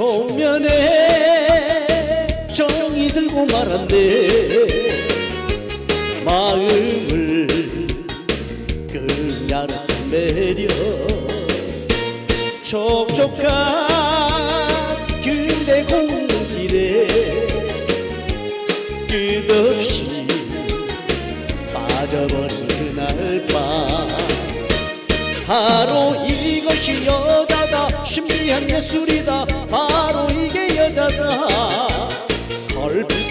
초면에 정이 들고 말았네. 마음을 그냥 내려. 촉촉한 그대 공길에 끝없이 빠져버린 그날 밤. 바로 이것이 여자다. 신비한 예술이다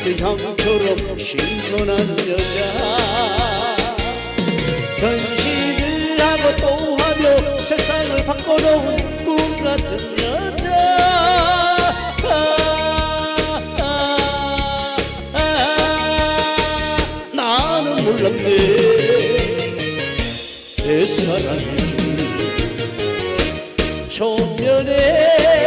헐빛의 향처럼 신선한 여자. 변신을 하고 또 하며 세상을 바꿔놓은 꿈 같은 여자. 아, 아, 아, 나는 몰랐네. 내 사랑인 줄 초면에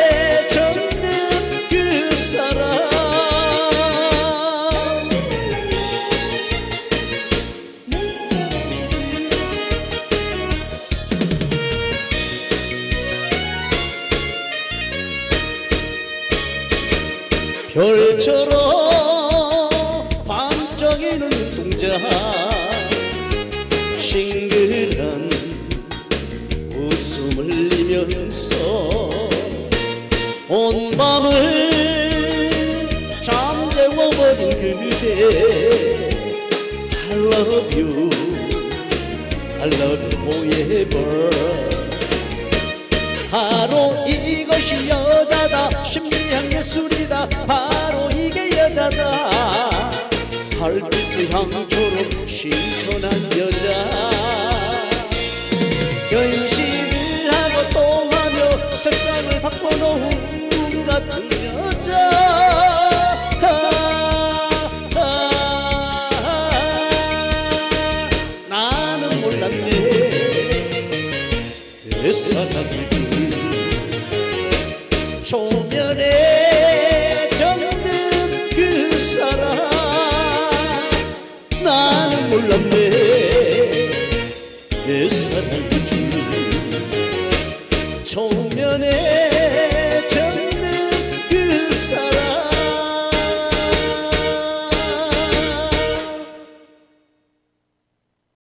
별처럼 반짝이는 눈동자 싱글한 웃음을 흘리면서 온 밤을 잠재워버린 그대 I love you I love you forever. 바로 이것이 여자다 달빛의 향처럼 신선한 여자. 변신을 하고 또 하며 세상을 바꿔놓은 꿈 같은 여자. 나는 몰랐네. 내 사랑을 줄 몰랐네. 내 사랑 줄 정면에